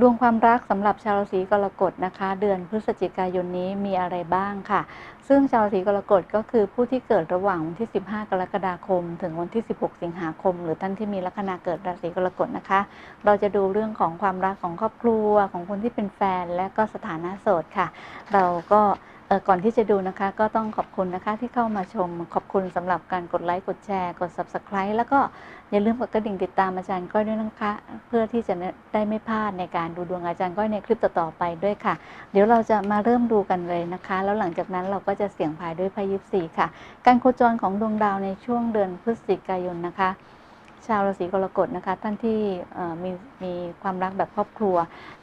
ดวงความรักสำหรับชาวราศีกรกฎนะคะ เดือนพฤศจิกายนนี้มีอะไรบ้างค่ะ ซึ่งชาวราศีกรกฎก็คือผู้ที่เกิดระหว่างวันที่ 15 กรกฎาคม ถึงวันที่ 16 สิงหาคม หรือท่านที่มีลัคนาเกิดราศีกรกฎนะคะ เราจะดูเรื่องของความรักของครอบครัวของคนที่เป็นแฟนและก็สถานะโสดค่ะ เราก็ ก่อนที่จะดูนะคะก็ต้องขอบคุณนะคะที่เข้ามาชมขอบคุณสำหรับการกดไลค์กดแชร์กด subscribe แล้วก็อย่าลืมกดกระดิ่งติดตามอาจารย์ก้อยด้วยนะคะ เพื่อที่จะได้ไม่พลาดในการดูดวงอาจารย์ก้อยในคลิปต่อๆไปด้วยค่ะ เดี๋ยวเราจะมาเริ่มดูกันเลยนะคะ แล้วหลังจากนั้นเราก็จะเสี่ยงพายด้วยพ่ยิปซีค่ะ การโคจรของดวงดาวในช่วงเดือนพฤศจิกายนนะคะ ชาวราศีกรกฎนะคะท่านที่มีมีความรักแบบครอบครัว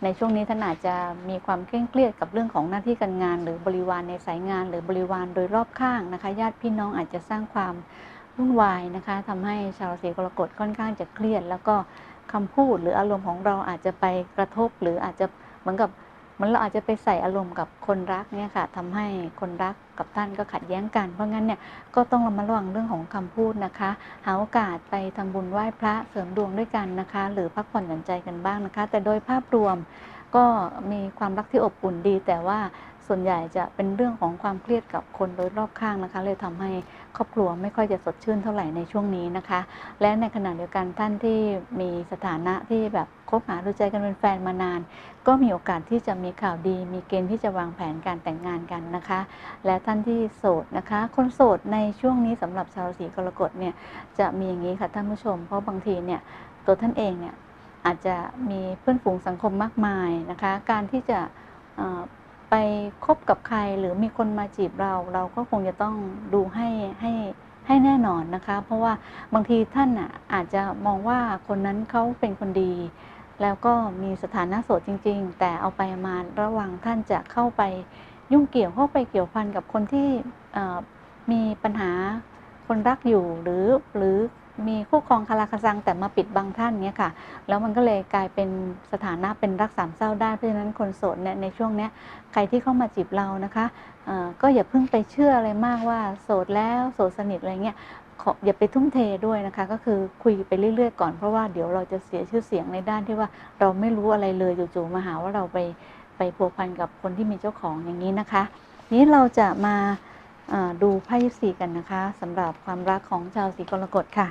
ในช่วงนี้ท่านอาจจะมีความเคร่งเครียดกับเรื่องของหน้าที่การงาน หรือบริวารในสายงาน หรือบริวารโดยรอบข้างนะคะญาติพี่น้องอาจจะสร้างความวุ่นวายนะคะทำให้ชาวราศีกรกฎค่อนข้างจะเครียด แล้วก็คำพูดหรืออารมณ์ของเราอาจจะไปกระทบหรืออาจจะเหมือนกับ มันเราอาจจะไปใส่อารมณ์กับคนรักเนี่ยค่ะทำให้คนรักกับท่านก็ขัดแย้งกัน เพราะงั้นเนี่ยก็ต้องระมัดระวังเรื่องของคำพูดนะคะ หาโอกาสไปทำบุญไหว้พระเสริมดวงด้วยกันนะคะ หรือพักผ่อนหย่อนใจกันบ้างนะคะ แต่โดยภาพรวมก็มีความรักที่อบอุ่นดี แต่ว่า ส่วนใหญ่จะเป็นเรื่องของความเครียดกับคนโดยรอบข้างนะคะ เลยทำให้ครอบครัวไม่ค่อยจะสดชื่นเท่าไหร่ในช่วงนี้นะคะ และในขณะเดียวกันท่านที่มีสถานะที่แบบคบหาดูใจกันเป็นแฟนมานาน ก็มีโอกาสที่จะมีข่าวดี มีเกณฑ์ที่จะวางแผนการแต่งงานกันนะคะ และท่านที่โสดนะคะ คนโสดในช่วงนี้สำหรับชาวราศีกรกฎเนี่ยจะมีอย่างนี้ค่ะท่านผู้ชม เพราะบางทีเนี่ยตัวท่านเองเนี่ยอาจจะมีเพื่อนฝูงสังคมมากมายนะคะ การที่จะ ไปคบกับใครหรือมีคนมาจีบเรา เราก็คงจะต้องดูให้ให้ให้แน่นอนนะคะ เพราะว่าบางทีท่านอะอาจจะมองว่าคนนั้นเขาเป็นคนดี แล้วก็มีสถานะโสดจริง ๆ แต่เอาไปมาระวังท่านจะเข้าไปยุ่งเกี่ยวเข้าไปเกี่ยวพันกับคนที่มีปัญหาคนรักอยู่หรือหรือ มีคู่ครองคาราคาซังแต่มาปิดบังท่านเนี้ยค่ะ แล้วมันก็เลยกลายเป็นสถานะเป็นรักสามเศร้าได้เพราะฉะนั้นคนโสดเนี่ยในช่วงเนี้ยใครที่เข้ามาจีบเรานะคะก็อย่าเพิ่งไปเชื่ออะไรมากว่าโสดแล้วโสดสนิทอะไรเงี้ยอย่าไปทุ่มเทด้วยนะคะ ก็คือคุยไปเรื่อยๆก่อนเพราะว่าเดี๋ยวเราจะเสียชื่อเสียงในด้านที่ว่าเราไม่รู้อะไรเลยจู่ๆมาหาว่าเราไปไปพัวพันกับคนที่มีเจ้าของอย่างนี้นะคะ นี้เราจะมา ดูไพ่ยิปซีกันนะคะสำหรับความรักของชาวสีกรกฎค่ะ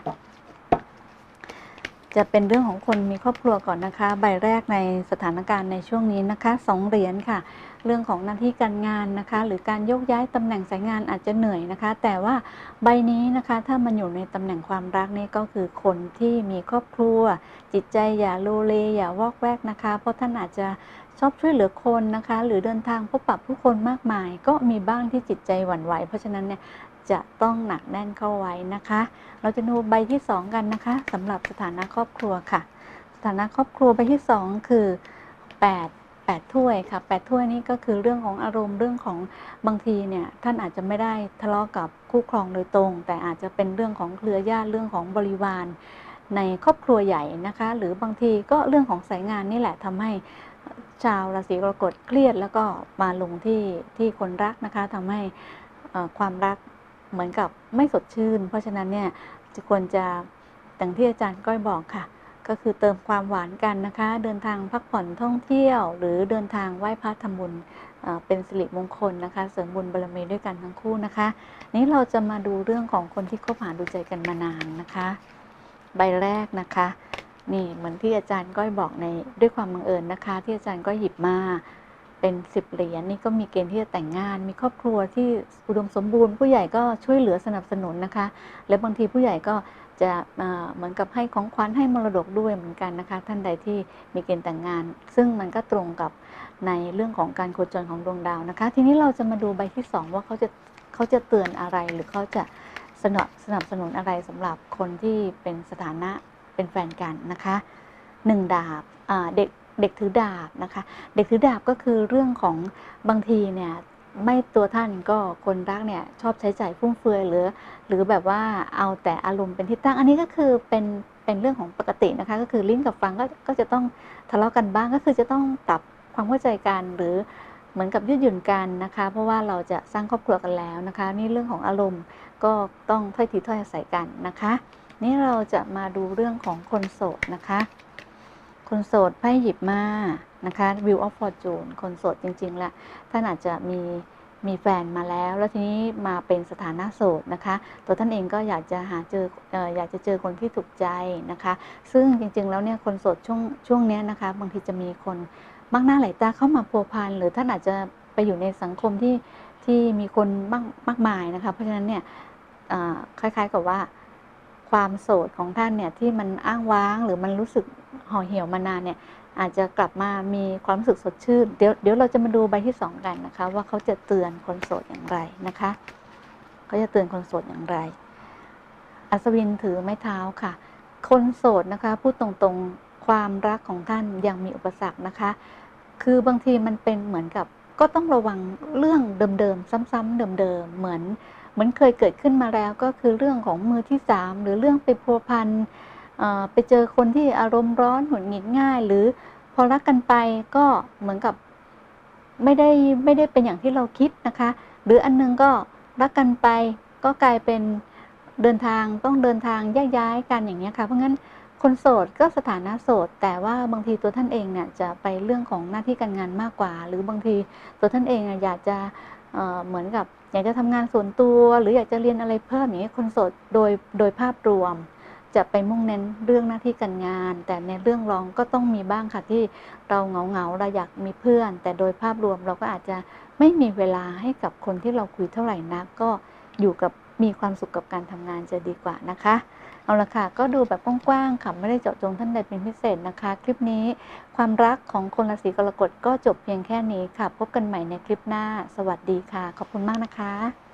จะเป็นเรื่องของคนมีครอบครัวก่อนนะคะ ใบแรกในสถานการณ์ในช่วงนี้นะคะสองเหรียญค่ะ เรื่องของหน้าที่การงานนะคะ หรือการโยกย้ายตำแหน่งสายงานอาจจะเหนื่อยนะคะ แต่ว่าใบนี้นะคะถ้ามันอยู่ในตำแหน่งความรักนี่ก็คือคนที่มีครอบครัว จิตใจอย่าโลเลอย่าวอกแวกนะคะ เพราะท่านอาจจะชอบช่วยเหลือคนนะคะ หรือเดินทางพบปะผู้คนมากมาย ก็มีบ้างที่จิตใจหวั่นไหว เพราะฉะนั้นเนี่ย จะต้องหนักแน่นเข้าไว้นะคะ เราจะดูใบที่สองกันนะคะสำหรับสถานะครอบครัวค่ะ สถานะครอบครัวใบที่สองคือแปดแปดถ้วยค่ะแปดถ้วยนี่ก็คือเรื่องของอารมณ์เรื่องของบางทีเนี่ยท่านอาจจะไม่ได้ทะเลาะกับคู่ครองโดยตรง แต่อาจจะเป็นเรื่องของเครือญาติเรื่องของบริวาร ในครอบครัวใหญ่นะคะ หรือบางทีก็เรื่องของสายงานนี่แหละทำให้ชาวราศีกรกฎเครียดแล้วก็มาลงที่ที่คนรักนะคะทำให้ความรัก เหมือนกับไม่สดชื่น เพราะฉะนั้นเนี่ยจะควรจะอย่างที่อาจารย์ก้อยบอกค่ะ ก็คือเติมความหวานกันนะคะ เดินทางพักผ่อนท่องเที่ยว หรือเดินทางไหว้พระทำบุญเป็นสิริมงคลนะคะ เสริมบุญบารมีด้วยกันทั้งคู่นะคะ นี้เราจะมาดูเรื่องของคนที่คบหาดูใจกันมานานนะคะ ใบแรกนะคะ นี่เหมือนที่อาจารย์ก้อยบอกในด้วยความบังเอิญนะคะ ที่อาจารย์ก้อยหยิบมา เป็นสิบเหรียญนี่ก็มีเกณฑ์ที่จะแต่งงาน มีครอบครัวที่อุดมสมบูรณ์ ผู้ใหญ่ก็ช่วยเหลือสนับสนุนนะคะ และบางทีผู้ใหญ่ก็จะเหมือนกับให้ของขวัญให้มรดกด้วยเหมือนกันนะคะ ท่านใดที่มีเกณฑ์แต่งงาน ซึ่งมันก็ตรงกับในเรื่องของการโคจรของดวงดาวนะคะ ทีนี้เราจะมาดูใบที่สองว่าเขาจะเขาจะเตือนอะไรหรือเขาจะสนับสนับสนุนอะไรสำหรับคนที่เป็นสถานะเป็นแฟนกันนะคะหนึ่งดาบเด็ก เด็กถือดาบนะคะ เด็กถือดาบก็คือเรื่องของบางทีเนี่ยไม่ตัวท่านก็คนรักเนี่ยชอบใช้จ่ายฟุ่มเฟือยหรือ หรือแบบว่าเอาแต่อารมณ์เป็นที่ตั้ง อันนี้ก็คือเป็นเป็นเรื่องของปกตินะคะ ก็คือลิ้นกับฟังก็ก็จะต้องทะเลาะกันบ้างก็คือจะต้องปรับความเข้าใจกันหรือเหมือนกับยืดหยุ่นกันนะคะ เพราะว่าเราจะสร้างครอบครัวกันแล้วนะคะ นี่เรื่องของอารมณ์ก็ต้องถ้อยทีถ้อยอาศัยกันนะคะ นี่เราจะมาดูเรื่องของคนโสดนะคะ คนโสดไพ่หยิบมานะคะ View of Fortune คนโสดจริงๆแล้วท่านอาจจะมีมีแฟนมาแล้ว แล้วทีนี้มาเป็นสถานะโสดนะคะ ตัวท่านเองก็อยากจะหาเจออยากจะเจอคนที่ถูกใจนะคะ ซึ่งจริงๆแล้วเนี่ยคนโสดช่วงช่วงนี้นะคะ บางทีจะมีคนมากหน้าหลายตาเข้ามาพัวพันหรือท่านอาจจะไปอยู่ในสังคมที่ที่มีคนมากมากมายนะคะ เพราะฉะนั้นเนี่ยคล้ายๆกับว่าความโสดของท่านเนี่ยที่มันอ้างว้างหรือมันรู้สึก ห่อเหี่ยวมานานเนี่ยอาจจะกลับมามีความรู้สึกสดชื่น เดี๋ยวเดี๋ยวเราจะมาดูใบที่สองกันนะคะ ว่าเขาจะเตือนคนโสดอย่างไรนะคะเขาจะเตือนคนโสดอย่างไร อัศวินถือไม้เท้าค่ะ คนโสดนะคะพูดตรงๆความรักของท่านยังมีอุปสรรคนะคะ คือบางทีมันเป็นเหมือนกับก็ต้องระวังเรื่องเดิมๆซ้ำๆเดิมๆเหมือนเหมือนเคยเกิดขึ้นมาแล้วก็คือเรื่องของมือที่สามหรือเรื่องไปพัวพัน ไปเจอคนที่อารมณ์ร้อนหงุดหงิดง่าย หรือพอรักกันไปก็เหมือนกับไม่ได้ไม่ได้เป็นอย่างที่เราคิดนะคะ หรืออันนึงก็รักกันไปก็กลายเป็นเดินทางต้องเดินทางแยกย้ายกันอย่างนี้ค่ะ เพราะงั้นคนโสดก็สถานะโสด แต่ว่าบางทีตัวท่านเองเนี่ยจะไปเรื่องของหน้าที่การงานมากกว่า หรือบางทีตัวท่านเองอยากจะเหมือนกับ อยากจะทำงานส่วนตัว หรืออยากจะเรียนอะไรเพิ่มอย่างนี้คนโสดโดยโดยภาพรวม จะไปมุ่งเน้นเรื่องหน้าที่การงาน แต่ในเรื่องรองก็ต้องมีบ้างค่ะที่เราเหงาเหงาเราอยากมีเพื่อน แต่โดยภาพรวมเราก็อาจจะไม่มีเวลาให้กับคนที่เราคุยเท่าไหร่นัก ก็อยู่กับมีความสุขกับการทำงานจะดีกว่านะคะ เอาละค่ะ ก็ดูแบบกว้างๆค่ะไม่ได้เจาะจงท่านใดเป็นพิเศษนะคะ คลิปนี้ความรักของคนราศีกรกฎก็จบเพียงแค่นี้ค่ะ พบกันใหม่ในคลิปหน้า สวัสดีค่ะ ขอบคุณมากนะคะ